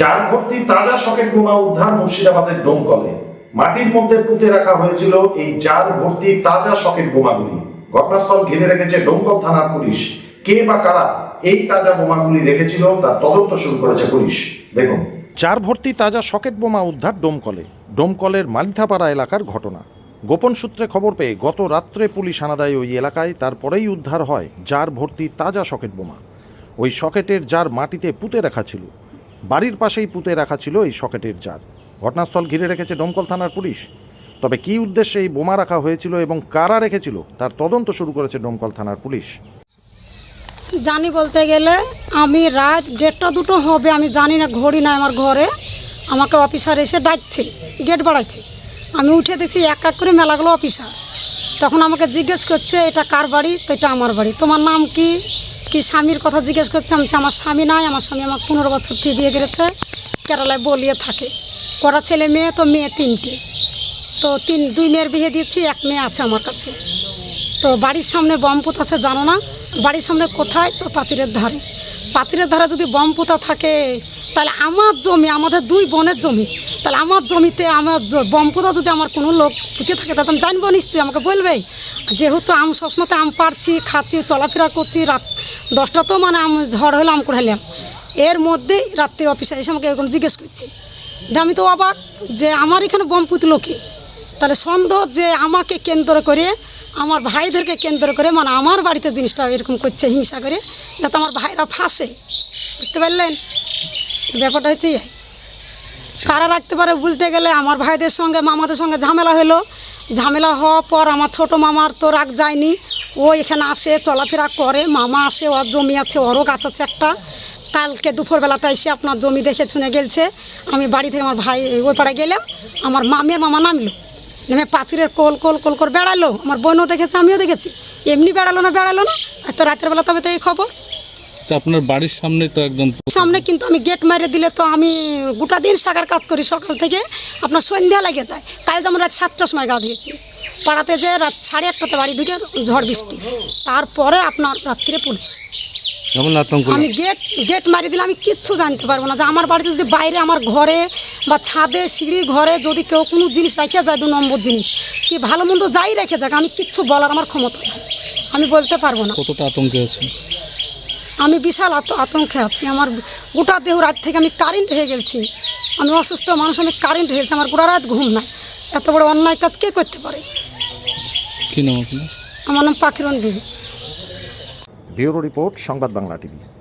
যার ভর্তি তাজা সকেট বোমা উদ্ধার মুর্শিদাবাদের ডোমকলে মাটির মধ্যে পুঁতে রাখা হয়েছিল এই জার ভর্তি তাজা সকেট বোমাগুলি ঘটনাস্থল ঘিরে রেখেছে ডোমকল থানার পুলিশ। কে বা কারা এই তাজা বোমাগুলি রেখেছিল তার তদন্ত শুরু করেছে পুলিশ। দেখুন। চার ভর্তি তাজা সকেট বোমা উদ্ধার ডোমকলে ডোমকলের মালিথাপাড়া এলাকার ঘটনা। গোপন সূত্রে খবর পেয়ে গত রাত্রে পুলিশ আনা দেয় ওই এলাকায় তারপরেই উদ্ধার হয় জার ভর্তি তাজা সকেট বোমা ওই সকেটের জার মাটিতে পুঁতে রাখা ছিল। বাড়ির পাশেই পুঁতে রাখা ছিল এই সকেটের জার। ঘটনাস্থল ঘিরে রেখেছে ডোমকল থানার পুলিশ। তবে কী উদ্দেশ্যে এই বোমা রাখা হয়েছিল এবং কারা রেখেছিল, তার তদন্ত শুরু করেছে ডোমকল থানার পুলিশ। জানি বলতে গেলে আমি রাত দেড়টা দুটো হবে, আমি জানি না, ঘড়ি না আমার ঘরে। আমাকে অফিসার এসে ডাকছে, গেট বাড়াচ্ছে। আমি উঠে দেখছি এক এক করে মেলাগুলো অফিসার। তখন আমাকে জিজ্ঞেস করছে, এটা কার বাড়ি? তো এটা আমার বাড়ি। তোমার নাম কি? কি স্বামীর কথা জিজ্ঞেস করছে? আমি বলছি, আমার স্বামী নাই আমার স্বামী আমার পনেরো বছর থেকে বিয়ে করেছে কেরালায় বলিয়ে থাকে। কটা ছেলে মেয়ে তো মেয়ে তিনটে। তো তিন দুই মেয়ের বিয়ে দিয়েছি এক মেয়ে আছে আমার কাছে। তো বাড়ির সামনে বম পোতা আছে জানো না? বাড়ির সামনে কোথায়? তো পাঁচিরের ধারে। পাঁচিরের ধারে যদি বম পোতা থাকে তাহলে আমার জমি আমাদের দুই বোনের জমি তাহলে আমার জমিতে আমার জ- বম পোতা যদি আমার কোনো লোক পুঁতে থাকে তাহলে আমি জানব নিশ্চয়ই আমাকে বলবেই। যেহেতু আম সবসময় আম পাড়ছি, খাচ্ছি, চলাফেরা করছি, রাত দশটা তো মানে আম ঝড় হলে আম কুড়াইলাম এর মধ্যেই রাত্রি অফিসে এসে আমাকে এরকম জিজ্ঞেস করছে। যে আমি তো অবাক যে আমার এখানে বম পুতলো কে তাহলে সন্দেহ যে আমাকে কেন্দ্র করে, আমার ভাইদেরকে কেন্দ্র করে মানে আমার বাড়িতে জিনিসটা এরকম করছে, হিংসা করে, যাতে আমার ভাইরা ফাঁসে। বুঝতে পারলেন? ব্যাপারটা হচ্ছে কারা রাখতে পারে বুঝতে গেলে আমার ভাইদের সঙ্গে, মামাদের সঙ্গে ঝামেলা হলো। ঝামেলা হওয়ার পর আমার ছোট মামার তো রাগ যায়নি। ও এখানে আসে, চলাফেরা করে। মামা আসে, ওর জমি আছে, ওরও গাছ আছে একটা। কালকে দুপুরবেলাতে এসে আপনার জমি দেখে শুনে গেলছে। আমি বাড়ি থেকে আমার ভাই ওই পাড়ায় গেলাম। আমার মামের মামা নামলো। নেমে পাথরের কোল কোল কোল করে বেড়ালো। আমার বোনও দেখেছে, আমিও দেখেছি। এমনি বেড়ালো না বেড়ালো না। আর তো রাতের বেলা তবে তো এই খবর। আপনার বাড়ির সামনে তো একদম সামনে কিন্তু আমি গেট মারে দিলে তো আমি গোটা দিন সাগার কাজ করি। সকাল থেকে আপনার সন্ধ্যা লেগে যায়। কাল যেমন রাত সাতটার সময় গা দিয়েছি পাড়াতে যে রাত সাড়ে আটটাতে বাড়ি ঢুকে ঝড় বৃষ্টি। তারপরে আপনার রাত্রিরে পুলিশ। আমি গেট গেট মারি দিলে আমি কিচ্ছু জানতে পারব না যে আমার বাড়িতে যদি বাইরে আমার ঘরে বা ছাদে সিঁড়ি ঘরে যদি কেউ কোনো জিনিস রেখে যায় দু নম্বর জিনিস। কি ভালো মন্দ যাই রেখে যাক আমি কিচ্ছু বলার আমার ক্ষমতা আমি বলতে পারব না। কতটা আতঙ্কে আছে আমি বিশাল আত- আতঙ্কে আছি। আমার গোটা দেহ রাত থেকে আমি কারেন্ট হয়ে গেছি। আমি অসুস্থ মানুষ আমি কারেন্ট হয়েছি আমার গোটা রাত ঘুম নাই। এত বড় অন্যায় কাজ কে করতে পারে? কি নাম আপনার? আমার নাম পাখিরণ বিবি। ব্যুরো রিপোর্ট সংবাদ বাংলা টিভি।